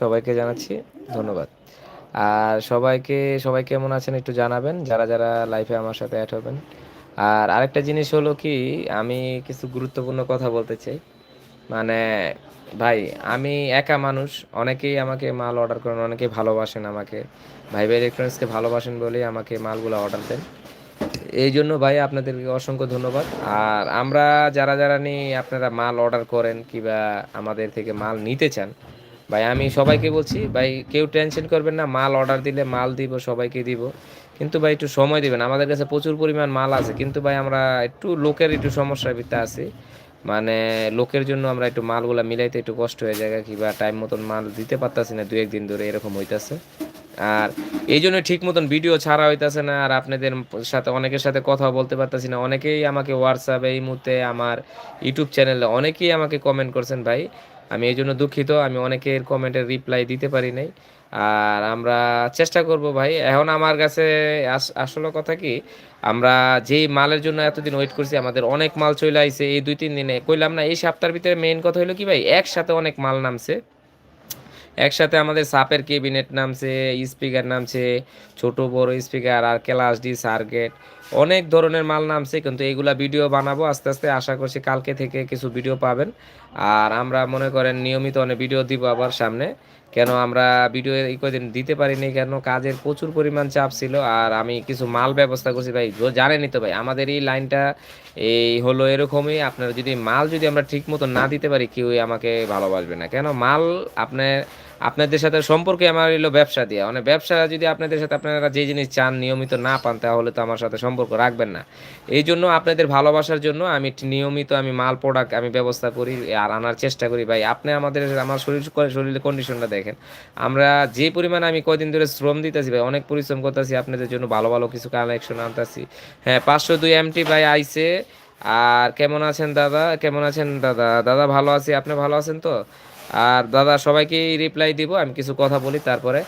সবাইকে জানাচ্ছি ধন্যবাদ। আর সবাইকে, সবাই কেমন আছেন একটু জানাবেন, যারা যারা লাইফে আমার সাথে অ্যাড হবেন। আর আরেকটা জিনিস হলো কি, আমি কিছু গুরুত্বপূর্ণ কথা বলতে চাই। মানে ভাই, আমি একা মানুষ, অনেকেই আমাকে মাল অর্ডার করেন, অনেকেই ভালোবাসেন আমাকে। ভাই ভাই ইলেকট্রনিক্সকে ভালোবাসেন বলেই আমাকে মালগুলো অর্ডার দেন। এই জন্য ভাই আপনাদেরকে অসংখ্য ধন্যবাদ। আর আমরা যারা যারা নিয়ে আপনারা মাল অর্ডার করেন কিংবা আমাদের থেকে মাল নিতে চান ভাই, আমি সবাইকে বলছি, ভাই, কেউ টেনশন করবেন না, মাল অর্ডার দিলে মাল দিব, সবাইকে দিব। কিন্তু ভাই, একটু সময় দিবেন, আমাদের কাছে প্রচুর পরিমাণ মাল আছে, কিন্তু ভাই, আমরা একটু লোকের একটু সমস্যার ভিতরে আছি। মানে লোকের জন্য আমরা একটু মালগুলা মিলাইতে একটু কষ্ট হয়ে যায়, কিংবা টাইম মতন মাল দিতে পারতাছি না দু একদিন ধরে এরকম হইতাছে। আর এই জন্য ঠিক মতন ভিডিও ছাড়া হইতাছে না, আর আপনাদের সাথে, অনেকের সাথে কথা বলতে পারতাছি না। অনেকেই আমাকে হোয়াটসঅ্যাপে এই মুহূর্তে আমার ইউটিউব চ্যানেলে অনেকেই আমাকে কমেন্ট করছেন, ভাই আমি এই জন্য দুঃখিত, আমি অনেকের কমেন্টের রিপ্লাই দিতে পারি নাই। আর আমরা চেষ্টা করব ভাই, এখন আমার কাছে আস- আসলে কথা কি, আমরা যেই মালের জন্য এতদিন ওয়েট করছি, আমাদের অনেক মাল চলে আইছে, এই দুই তিন দিনে। কইলাম না, এই সপ্তাহের ভিতরে মেইন কথা হলো কি ভাই, একসাথে অনেক মাল নামছে। একসাথে আমাদের সাপের কেবিনেট নামছে স্পিকার নামছে, ছোট, বড় স্পিকার আর ক্লাস ডি সার্কেট অনেক ধরনের মাল নামছে, কিন্তু এগুলা ভিডিও বানাবো, আস্তে আস্তে আশা করছি কালকে থেকে কিছু ভিডিও পাবেন। আর আমরা মনে করেন নিয়মিত অনেক ভিডিও দিব আবার সামনে। কেন আমরা ভিডিও এই কদিন দিতে পারিনি, কেন কাজের প্রচুর পরিমাণ চাপ ছিল, আর আমি কিছু মাল ব্যবস্থা করছি ভাই জানেনই তো ভাই, আমাদের এই লাইনটা এই হলো এরকমই, আপনার যদি মাল যদি আমরা ঠিক মতো না দিতে পারি, কেউই আমাকে ভালোবাসবে না। কেন? মাল আপনার আপনাদের সাথে সম্পর্কে আমার হলো ব্যবসা দিয়ে। মানে ব্যবসা যদি আপনাদের সাথে আপনারা যে জিনিস চান নিয়মিত না পান, তাহলে তো আমার সাথে সম্পর্ক রাখবেন না। এই জন্য আপনাদের ভালোবাসার জন্য আমি নিয়মিত আমি মাল প্রোডাক্ট আমি ব্যবস্থা করি আর আনার চেষ্টা করি। ভাই, আপনি আমাদের আমার শরীর শরীরের কন্ডিশনটা দেখেন। আমরা যে পরিমাণে আমি কয়দিন ধরে শ্রম দিতেছি ভাই, অনেক পরিশ্রম করতেছি, আপনাদের জন্য ভালো ভালো কিছু কালেকশন আনতেছি। হ্যাঁ পাঁচশো দুই এমটি ভাই আইসে আর কেমন আছেন দাদা? কেমন আছেন দাদা? দাদা ভালো আছি? আপনি ভালো আছেন তো? আর দাদা, সবাইকে রিপ্লাই দিব, আমি কিছু কথা বলি তারপরে।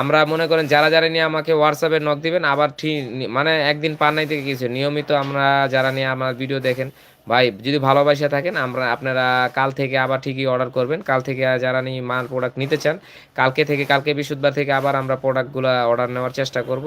আমরা মনে করেন, যারা যারা নিয়ে আমাকে হোয়াটসঅ্যাপে নক দিবেন, আবার ঠিক মানে একদিন পান নাই থেকে কিছু। নিয়মিত আমরা যারা নিয়ে আমার ভিডিও দেখেন ভাই, যদি ভালোবাসা থাকেন আমরা, আপনারা কাল থেকে আবার ঠিকই অর্ডার করবেন। কাল থেকে যারা নিয়ে মাল প্রোডাক্ট নিতে চান, কালকে থেকে, কালকে বৃহস্পতিবার থেকে আবার আমরা প্রোডাক্টগুলো অর্ডার নেওয়ার চেষ্টা করব।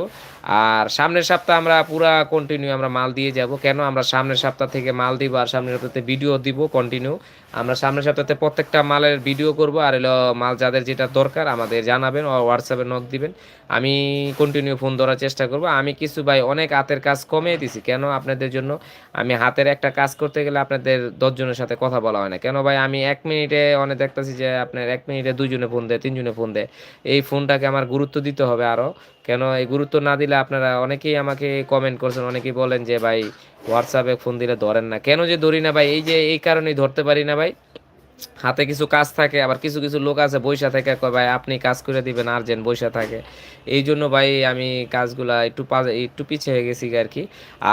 আর সামনের সপ্তাহ আমরা পুরা কন্টিনিউ আমরা মাল দিয়ে যাব। কেন? আমরা সামনের সপ্তাহ থেকে মাল দিব আর সামনের সপ্তাহে ভিডিও দিব কন্টিনিউ আমরা সামনের সপ্তাহে প্রত্যেকটা মালের ভিডিও করব আর এলো মাল যাদের যেটা দরকার আমাদের জানাবেন হোয়াটসঅ্যাপে নক দিবেন। আমি কন্টিনিউ ফোন ধরার চেষ্টা করব। আমি কিছু ভাই অনেক হাতের কাজ কমিয়ে দিছি। কেন? আপনাদের জন্য আমি হাতের একটা কাজ করতে গেলে আপনাদের দশজনের সাথে কথা বলা হয় না। কেন ভাই, আমি এক মিনিটে অনেক দেখতেছি যে আপনার এক মিনিটে দুইজনে ফোন দেয়, তিনজনে ফোন দেয়। এই ফোনটাকে আমার গুরুত্ব দিতে হবে আরও কেন এই গুরুত্ব না দিলে আপনারা অনেকেই আমাকে কমেন্ট করছেন, অনেকেই বলেন যে ভাই হোয়াটসঅ্যাপে ফোন দিলে ধরেন না। কেন যে ধরি না ভাই, এই যে এই কারণেই ধরতে পারি না ভাই। হাতে কিছু কাজ থাকে, আবার কিছু কিছু লোক আছে বৈশা থেকে, কয়, ভাই, আপনি কাজ করে দিবেন, আর্জেন্ট বৈশা থাকে। এই জন্য ভাই, আমি কাজগুলা একটু একটু পিছিয়ে গেছি আর কি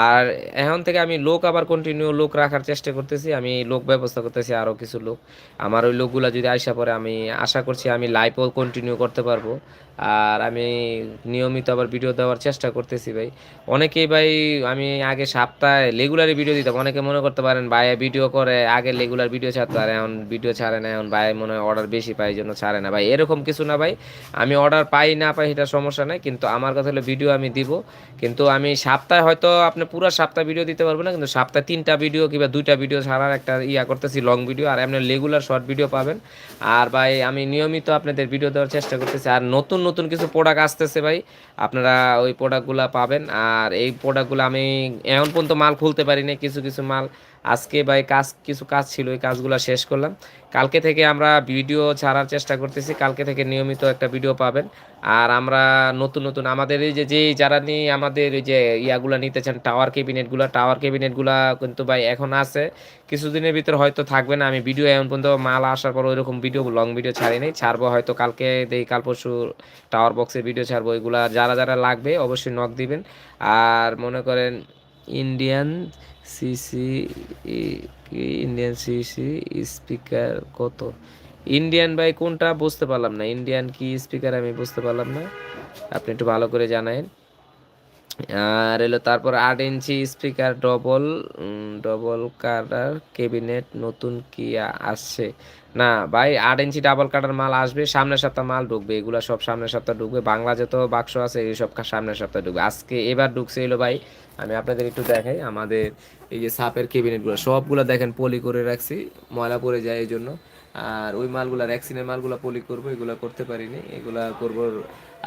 আর এখন থেকে আমি লোক আবার কন্টিনিউ লোক রাখার চেষ্টা করতেছি, আমি লোক ব্যবস্থা করতেছি আরও কিছু লোক। আমার ওই লোকগুলা যদি আসা পরে আমি আশা করছি আমি লাইভও কন্টিনিউ করতে পারব। আর আমি নিয়মিত আবার ভিডিও দেওয়ার চেষ্টা করতেছি ভাই। অনেকেই ভাই, আমি আগে সপ্তাহে রেগুলারই ভিডিও দিতাম। অনেকে মনে করতে পারেন, ভাই ভিডিও করে, আগে রেগুলার ভিডিও ছাড়তো। আর এখন ভিডিও ছাড়ে না, এখন ভাই মনে হয় অর্ডার বেশি পাই জন্য ছাড়ে না। ভাই, এরকম কিছু না ভাই, আমি অর্ডার পাই না পাই এটা সমস্যা নাই, কিন্তু আমার কথা হলো ভিডিও আমি দিব। কিন্তু আমি সপ্তাহে হয়তো আপনি পুরো সপ্তাহ ভিডিও দিতে পারব না, কিন্তু সপ্তাহে তিনটা ভিডিও কিংবা দুইটা ভিডিও ছাড়ার একটা ইয়া করতেছি লং ভিডিও আর এমনি রেগুলার শর্ট ভিডিও পাবেন। আর ভাই, আমি নিয়মিত আপনাদের ভিডিও দেওয়ার চেষ্টা করতেছি, আর নতুন নতুন কিছু প্রোডাক্ট আসতেছে ভাই, আপনারা ওই প্রোডাক্টগুলো পাবেন। আর এই প্রোডাক্টগুলো আমি এখন পর্যন্ত মাল খুলতে পারিনি কিছু কিছু মাল। আজকে ভাই কাজ, কিছু কাজ ছিল ওই কাজগুলো শেষ করলাম। কালকে থেকে আমরা ভিডিও ছাড়ার চেষ্টা করতেছি, কালকে থেকে নিয়মিত একটা ভিডিও পাবেন। আর আমরা নতুন নতুন আমাদের এই যে যেই যারা নিয়ে আমাদের এই যে ইয়াগুলো নিতে চান টাওয়ার ক্যাবিনেটগুলো টাওয়ার ক্যাবিনেটগুলো কিন্তু ভাই এখন আছে। কিছুদিনের ভিতর হয়তো থাকবে না, আমি ভিডিও এখন পর্যন্ত মাল আসার পর ওইরকম ভিডিও লং ভিডিও ছাড়ি নাই। ছাড়বো হয়তো কালকে, দেই কাল পরশু টাওয়ার বক্সের ভিডিও ছাড়বো, এগুলা যারা যারা লাগবে অবশ্যই নক দিবেন। আর মনে করেন Indian CC Indian CC speaker কত? ইন্ডিয়ান ভাই, কোনটা বুঝতে পারলাম না। ইন্ডিয়ান কি স্পিকার আমি বুঝতে পারলাম না। আপনি একটু ভালো করে জানায়েন। আর এলো তারপর আট inch speaker double double cutter cabinet নতুন কি আসছে? না ভাই, আট ইঞ্চি ডাবল কাটার মাল আসবে, সামনের সপ্তাহ মাল ঢুকবে। এগুলো সব সামনের সপ্তাহ ঢুকবে। বাংলা যত বাক্স আছে এই সব সামনের সপ্তাহ ঢুকবে। আজকে এবার ঢুকছে এলো ভাই আমি আপনাদের একটু দেখাই আমাদের এই যে সাপের ক্যাবিনেটগুলো সবগুলো দেখেন পলি করে রাখছি ময়লা পড়ে যায় এই জন্য। আর ওই মালগুলা র্যাক্সিনের মালগুলা পলি করব এগুলা করতে পারিনি এগুলা করব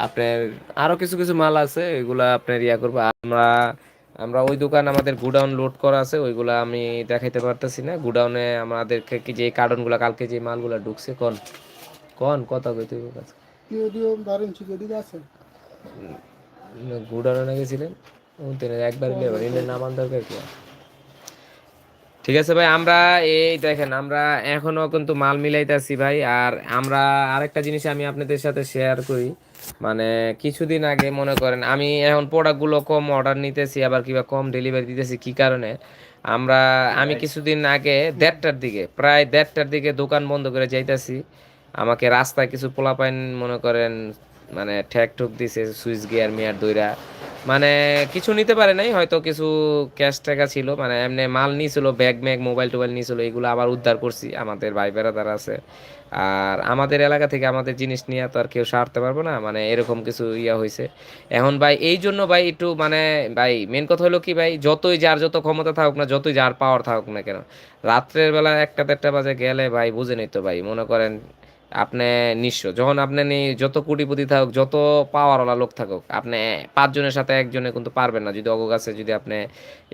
আপনার আরও কিছু কিছু মাল আছে এগুলা আপনার ইয়া করব। আমরা আমরা ওই দোকান আমাদের গুডাউন লোড করা আছে ওইগুলা আমি দেখাইতে পারতেছি না। গুডাউনে আমাদেরকে কি যে কার্টনগুলা কালকে যে মালগুলা ঢুকছে কন? কন? কথা বারো ইঞ্চি গদি আছে। গুডাউনে গেছিলেন একবার লেবার নামান দরকার কি? ঠিক আছে ভাই আমরা এই দেখেন আমরা এখনও কিন্তু মাল মিলাইতেছি ভাই আর আমরা আরেকটা জিনিস আমি আপনাদের সাথে শেয়ার করি। মানে কিছুদিন আগে মনে করেন আমি এখন প্রোডাক্টগুলো কম অর্ডার নিতেছি আবার কিবা কম ডেলিভারি দিতেছি কি কারণে? আমরা আমি কিছুদিন আগে দেড়টার দিকে প্রায় দেড়টার দিকে দোকান বন্ধ করে যাইতাছি। আমাকে রাস্তায় কিছু পোলাপাইন মনে করেন মানে ঠেক ঠুক দিছে সুইচ গিয়ার মিয়ার দইরা। মানে কিছু নিতে পারে নাই, হয়তো কিছু ক্যাশ টাকা ছিল মানে এমনি মাল নিয়েছিল ব্যাগ ম্যাগ মোবাইল টোবাইল নিয়েছিল এগুলো আবার উদ্ধার করছি, আমাদের ভাই বেড়াদার আছে। আর আমাদের এলাকা থেকে আমাদের জিনিস নিয়ে তো আর কেউ সারতে পারব না মানে এরকম কিছু ইয়া হয়েছে এখন ভাই, এই জন্য ভাই একটু মানে ভাই মেন কথা হলো কি ভাই, যতই যার যত ক্ষমতা থাকুক না, যতই যার পাওয়ার থাকুক না কেন, রাত্রের বেলা একটা দেড়টা বাজে গেলে ভাই বুঝে নিত ভাই, মনে করেন আপনি নিঃস্ব। যখন আপনি যত কোটিপতি থাকুক, যত পাওয়ারওয়ালা লোক থাকুক, আপনি পাঁচজনের সাথে একজনে কিন্তু পারবেন না। যদি অগগাছে যদি আপনি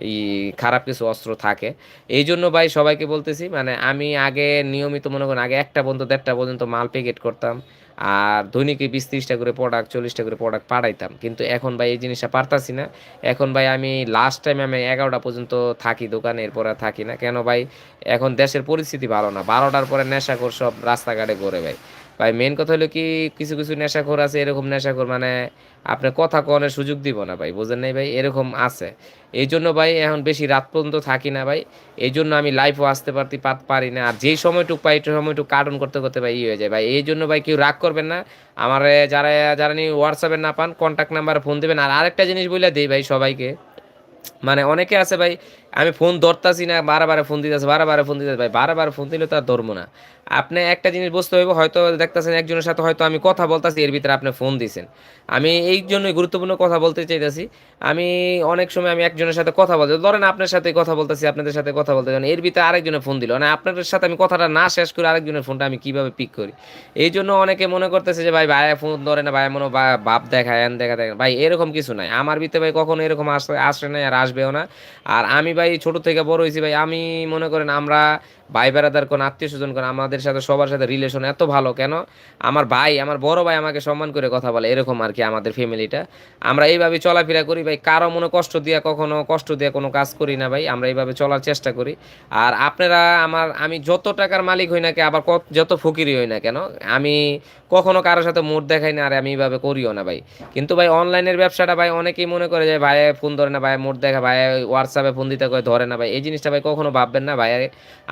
এই খারাপ কিছু অস্ত্র থাকে। এই জন্য ভাই সবাইকে বলতেছি মানে আমি আগে নিয়মিত মনে করেন, আগে একটা পর্যন্ত দেড়টা পর্যন্ত মাল প্যাকেট করতাম। আর ধনীকে বিশ ত্রিশটা করে প্রোডাক্ট চল্লিশটা করে প্রোডাক্ট পাঠাইতাম। কিন্তু এখন ভাই এই জিনিসটা পারতাছি না। এখন ভাই আমি লাস্ট টাইম আমি এগারোটা পর্যন্ত থাকি দোকানে, এরপর আর থাকি না। কেন ভাই, এখন দেশের পরিস্থিতি ভালো না। বারোটার পরে নেশা নেশাখোর সব রাস্তাঘাটে ঘোরে ভাই। ভাই মেন কথা হলো কি, কিছু কিছু নেশাখোর আছে, এরকম নেশাখোর মানে আপনি কথা কনের সুযোগ দিব না ভাই, বোঝেন নাই ভাই? এরকম আছে। এই জন্য ভাই, এখন বেশি রাত পর্যন্ত থাকি না ভাই। এই জন্য আমি লাইফও আসতে পারতে পার- না। আর যেই সময়টুক পাই সময়টুক কার্টুন করতে করতে ভাই, ই হয়ে যায় ভাই। এই জন্য ভাই, কেউ রাগ করবেন না। আমার যারা যারা নিয়ে হোয়াটসঅ্যাপে না পান কন্ট্যাক্ট নাম্বারে ফোন দেবেন। আর আরেকটা জিনিস বলে দিই ভাই সবাইকে। মানে অনেকে আছে ভাই, আমি ফোন ধরতাছি না বারে বারে ফোন দিতেছে বারে বারে ফোন দিতেছে ভাই বারে বারে ফোন দিলে তো আর ধরবো না। আপনি একটা জিনিস বুঝতে হইব হয়তো দেখতেছেন একজনের সাথে হয়তো আমি কথা বলতাছি, এর ভিতরে আপনি ফোন দিছেন। আমি এই জন্যই গুরুত্বপূর্ণ কথা বলতে চাইতেছি, আমি অনেক সময় আমি একজনের সাথে কথা বলতে, ধরেন আপনার সাথে কথা বলতেছি, আপনাদের সাথে কথা বলতে এর ভিতরে আরেকজনের ফোন দিল। মানে আপনাদের সাথে আমি কথাটা না শেষ করে আরেকজনের ফোনটা আমি কীভাবে পিক করি? এই জন্য অনেকে মনে করতেছে যে, ভাই, ভাইয়া ফোন ধরে না ভাই মনে বাপ দেখায়, এন দেখা দেখা ভাই, এরকম কিছু নাই। আমার ভিতরে ভাই কখনো এরকম আসে আসে নাই আর আসবেও না। আর আমি ভাই ছোট থেকে বড় হয়েছি ভাই, আমি মনে করেন আমরা ভাই বেড়াদার কোন আত্মীয় স্বজন কোন, আমাদের সাথে সবার সাথে রিলেশন এত ভালো, কেন? আমার ভাই, আমার বড় ভাই আমাকে সম্মান করে কথা বলে, এরকম আর কি আমাদের ফ্যামিলিটা আমরা এইভাবে চলাফেরা করি ভাই, কারও মনে কষ্ট দিয়া কখনো কষ্ট দিয়া কোনো কাজ করি না ভাই, আমরা এইভাবে চলার চেষ্টা করি। আর আপনারা আমার, আমি যত টাকার মালিক হই না কে আবার যত ফকিরি হই না কেন, আমি কখনো কারোর সাথে মুড দেখাই না আর আমি এইভাবে করিও না ভাই। কিন্তু ভাই অনলাইনের ব্যবসাটা ভাই অনেকেই মনে করে যে ভাই ফোন ধরে না ভাই মুড দেখা ভাই হোয়াটসঅ্যাপে ফোন দিতে কয়, ধরে না ভাই। এই জিনিসটা ভাই কখনো ভাববেন না ভাই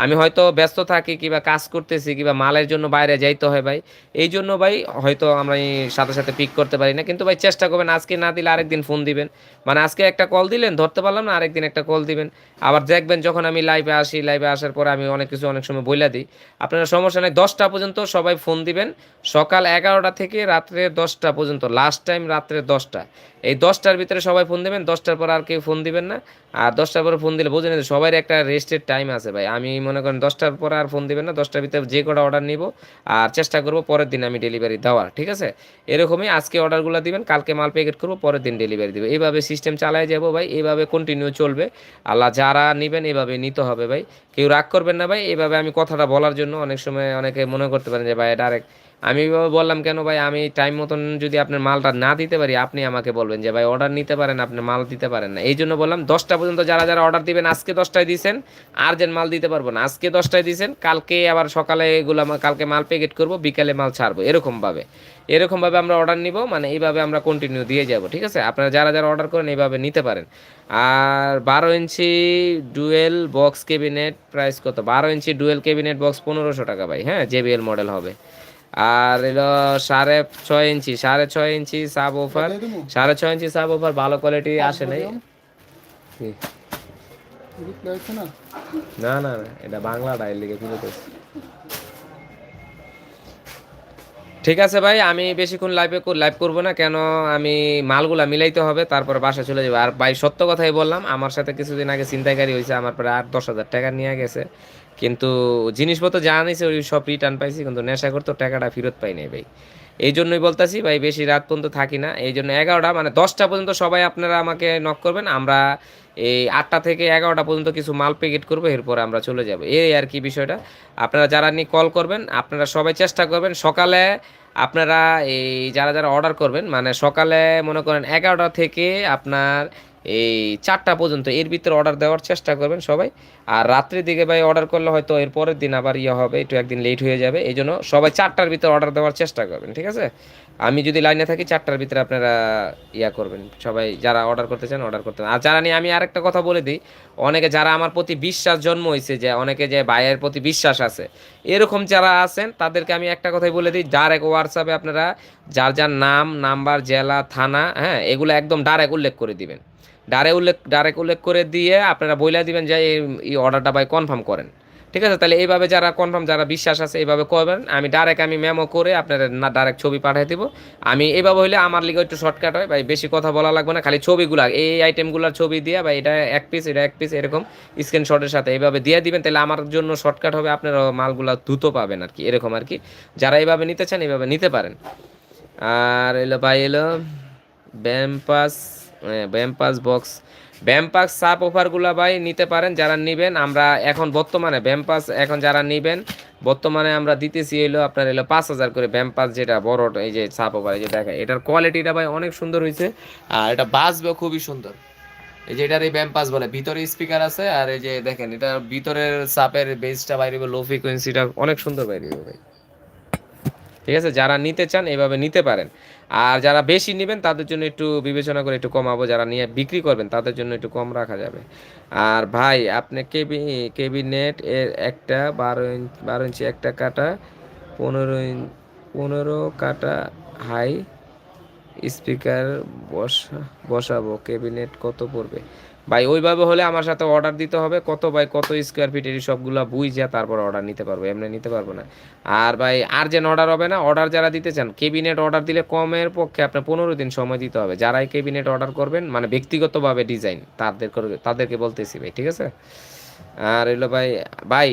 আমি হয়তো ব্যস্ত থাকি কিংবা কাজ করতেছি কিংবা মালের জন্য বাইরে যাইতে হয় ভাই। এই জন্য ভাই হয়তো আমরা সাথে সাথে পিক করতে পারি না। কিন্তু ভাই চেষ্টা করবেন আজকে না দিলে আরেকদিন ফোন দিবেন। মানে আজকে একটা কল দিলেন, ধরতে পারলাম না, আরেকদিন একটা কল দিবেন। আবার দেখবেন যখন আমি লাইভে আসি লাইভে আসার পরে আমি অনেক কিছু অনেক সময় বইলা দিই। আপনারা সমস্যা নেই, দশটা পর্যন্ত সবাই ফোন দিবেন। সকাল এগারোটা থেকে রাত্রে দশটা পর্যন্ত লাস্ট টাইম রাত্রে দশটা। এই দশটার ভিতরে সবাই ফোন দেবেন, দশটার পর আর কেউ ফোন দিবেন না। আর দশটার পরে ফোন দিলে বুঝে নিতে সবাই একটা রেস্টের টাইম আছে ভাই। আমি মনে করেন দশটার পরে আর ফোন দিবেন না, দশটার ভিতরে যে কটা অর্ডার নিব, আর চেষ্টা করব পরের দিন আমি ডেলিভারি দেওয়ার, ঠিক আছে? এরকমই আজকে অর্ডারগুলো দিবেন, কালকে মাল প্যাকেট করব, পরের দিন ডেলিভারি দেবো। এইভাবে সিস্টেম চালাই যাব ভাই, এইভাবে কন্টিনিউ চলবে। আল্লাহ যারা নেবেন এভাবে নিতে হবে ভাই। কেউ রাগ করবেন না ভাই এভাবে আমি কথাটা বলার জন্য অনেক সময় অনেকে মনে করতে পারেন যে, ভাই ডাইরেক্ট আমি বললাম, কেন ভাই? আমি টাইম মতন যদি আপনার মালটা না দিতে পারি, আপনি আমাকে বলবেন যে, ভাই অর্ডার নিতে পারেন, আপনি মাল দিতে পারেন না। এই জন্য বললাম, দশটা পর্যন্ত যারা যারা অর্ডার দিবেন, আজকে দশটায় দিয়েছেন আর যেন মাল দিতে পারব না। আজকে দশটায় দিয়েছেন কালকে আবার সকালে এগুলো কালকে মাল প্যাকেট করব, বিকালে মাল ছাড়বো। এরকমভাবে এরকমভাবে আমরা অর্ডার নিব মানে এইভাবে আমরা কন্টিনিউ দিয়ে যাব, ঠিক আছে? আপনারা যারা যারা অর্ডার করেন, এইভাবে নিতে পারেন। আর বারো inch dual box cabinet price কত? বারো ইঞ্চি ডুয়েল ক্যাবিনেট বক্স পনেরোশো টাকা ভাই হ্যাঁ? জেবিএল মডেল হবে। আর এলো সাড়ে ছয় ইঞ্চি সাড়ে ছয় ইঞ্চি সাব অফার সাড়ে ছয় ইঞ্চি সাব অফার ভালো কোয়ালিটি আসে নাই। না? না না এটা বাংলা ডাইল লিখে এসেছে। ঠিক আছে ভাই আমি বেশিক্ষণ লাইভে লাইভ করব না কেন আমি মালগুলা মিলাইতে হবে তারপর বাসা চলে যাব। আর ভাই সত্য কথাই বললাম আমার সাথে কিছুদিন আগে ছিনতাইকারী হয়েছে আমার প্রায় আট দশ হাজার টাকা নিয়ে গেছে। কিন্তু জিনিসপত্র যা আনিছে ওই সব রিটার্ন পাইছি, কিন্তু নেশা করতো টাকাটা ফেরত পাই নাই ভাই। এই জন্যই বলতাছি, ভাই, বেশি রাত পর্যন্ত থাকি না। এই জন্য এগারোটা মানে দশটা পর্যন্ত সবাই আপনারা আমাকে নক করবেন। আমরা এই আটটা থেকে এগারোটা পর্যন্ত কিছু মাল প্যাকেট করব, এরপরে আমরা চলে যাব। এই আর কি বিষয়টা। আপনারা যারা নিয়ে কল করবেন, আপনারা সবাই চেষ্টা করবেন সকালে আপনারা এই যারা যারা অর্ডার করবেন মানে সকালে মনে করেন এগারোটা থেকে আপনার এই চারটা পর্যন্ত, এর ভিতরে অর্ডার দেওয়ার চেষ্টা করবেন সবাই। আর রাত্রির দিকে ভাই অর্ডার করলে হয়তো এর পরের দিন আবার ইয়ে হবে, একটু একদিন লেট হয়ে যাবে। এই জন্য সবাই চারটার ভিতরে অর্ডার দেওয়ার চেষ্টা করবেন, ঠিক আছে? আমি যদি লাইনে থাকি, চারটার ভিতরে আপনারা ইয়া করবেন। সবাই যারা অর্ডার করতে চান অর্ডার করতে আর যারা নিয়ে আমি আরেকটা কথা বলে দিই, অনেকে যারা আমার প্রতি বিশ্বাস জন্ম হয়েছে যে, অনেকে যে ভাইয়ের প্রতি বিশ্বাস আছে, এরকম যারা আছেন, তাদেরকে আমি একটা কথাই বলে দিই ডাইরেক্ট হোয়াটসঅ্যাপে আপনারা যার যার নাম নাম্বার জেলা, থানা হ্যাঁ এগুলো একদম ডাইরেক্ট উল্লেখ করে দিবেন। ডাইরেক্ট উল্লেখ ডাইরেক্ট উল্লেখ করে দিয়ে আপনারা বইলা দিবেন যে এই এই অর্ডারটা ভাই কনফার্ম করেন। ঠিক আছে? তাহলে এইভাবে যারা কনফার্ম যারা বিশ্বাস আছে, এইভাবে করবেন। আমি ডাইরেক্ট আমি মেমো করে আপনাদের না ডাইরেক্ট ছবি পাঠিয়ে দিব। আমি এইভাবে হইলে আমার লিগে একটু শর্টকাট হয়। ভাই, বেশি কথা বলা লাগবে না, খালি ছবিগুলা, এই আইটেমগুলোর ছবি দিয়ে বা এটা এক পিস এটা এক পিস এরকম স্ক্রিনশটের সাথে এইভাবে দিয়ে দিবেন। তাহলে আমার জন্য শর্টকাট হবে আপনারা মালগুলা দ্রুত পাবেন আর কি এরকম আর কি যারা এইভাবে নিতে চান, এইভাবে নিতে পারেন। আর এলো ভাই, এলো ব্যাম্পাস ব্যাম্পাস বক্স ব্যাম্পাস সাপ অফারগুলো ভাই নিতে পারেন যারা নেবেন। আমরা এখন বর্তমানে ব্যাম্পাস এখন যারা নেবেন, বর্তমানে আমরা দিতেছি এলো আপনার এলো পাঁচ হাজার করে ব্যাম্পাস যেটা বড় এই যে সাপ অফার এই যে দেখেন, এটার কোয়ালিটিটা ভাই অনেক সুন্দর হয়েছে আর এটা বাসবে খুবই সুন্দর। এই যে এটার এই ব্যাম্পাস বলে, ভিতরে স্পিকার আছে, আর এই যে দেখেন এটা ভিতরের সাপের বেসটা বাইরে লো ফ্রিকোয়েন্সিটা অনেক সুন্দর বাইরে ভাই। ঠিক আছে? যারা নিতে চান এভাবে নিতে পারেন। আর যারা বেশি নেবেন, তাদের জন্য একটু বিবেচনা করে একটু কমাবো। যারা নিয়ে বিক্রি করবেন, তাদের জন্য একটু কম রাখা যাবে। আর ভাই, আপনি কেবি, কেবিনেট এর একটা বারো ইঞ্চ বারো ইঞ্চি একটা কাটা, পনেরো ইঞ্চ পনেরো কাটা হাই স্পিকার বসা, বসাবো। কেবিনেট কত পড়বে? ভাই, ওইভাবে হলে আমার সাথে অর্ডার দিতে হবে। কত ভাই, কত স্কোয়ার ফিট এই সবগুলো বুঝে তারপর অর্ডার নিতে পারব, এমনি নিতে পারব না। আর ভাই আর্জেন্ট অর্ডার হবে না অর্ডার যারা দিতে চান কেবিনেট অর্ডার দিলে কমের পক্ষে আপনার পনেরো দিন সময় দিতে হবে। যারাই কেবিনেট অর্ডার করবেন মানে ব্যক্তিগতভাবে ডিজাইন তাদের তাদেরকে বলতেছি ভাই, ঠিক আছে? আর এলো ভাই ভাই,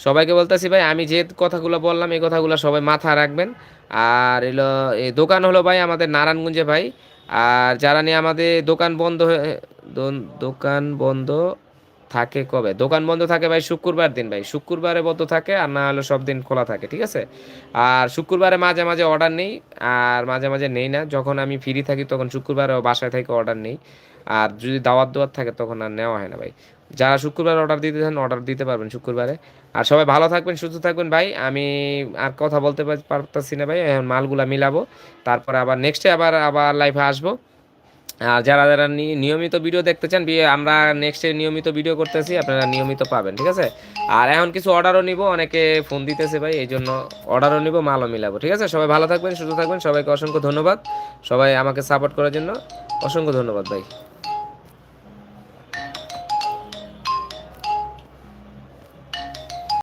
সবাইকে বলতেছি ভাই, আমি যে কথাগুলো বললাম, এই কথাগুলো সবাই মাথা রাখবেন। আর এলো দোকান হলো ভাই আমাদের নারায়ণগঞ্জে ভাই। আর যারা নিয়ে আমাদের দোকান বন্ধ হয়ে দোকান বন্ধ থাকে কবে? দোকান বন্ধ থাকে ভাই শুক্রবার দিন ভাই। শুক্রবারে বন্ধ থাকে আর না হলে সব দিন খোলা থাকে, ঠিক আছে? আর শুক্রবারে মাঝে মাঝে অর্ডার নেই, আর মাঝে মাঝে নেই না। যখন আমি ফ্রি থাকি তখন শুক্রবারে বাসায় থেকে অর্ডার নেই। আর যদি দাওয়াত দাওয়াত থাকে তখন আর নেওয়া হয় না ভাই। যারা শুক্রবার অর্ডার দিতে চান অর্ডার দিতে পারবেন শুক্রবারে। আর সবাই ভালো থাকবেন, সুস্থ থাকবেন ভাই। আমি আর কথা বলতে পার- পারতাছি না ভাই, এখন মালগুলা মিলাবো। তারপরে আবার নেক্সটে আবার আবার লাইফে আসব। আর যারা যারা নিয়মিত ভিডিও দেখতে চান আমরা নেক্সটে নিয়মিত ভিডিও করতেছি, আপনারা নিয়মিত পাবেন, ঠিক আছে? আর এখন কিছু অর্ডারও নিব, অনেকে ফোন দিতেছে ভাই, এই জন্য অর্ডারও নিব, মালও মিলাবো, ঠিক আছে? সবাই ভালো থাকবেন, সুস্থ থাকবেন, সবাইকে অসংখ্য ধন্যবাদ। সবাই আমাকে সাপোর্ট করার জন্য অসংখ্য ধন্যবাদ ভাই।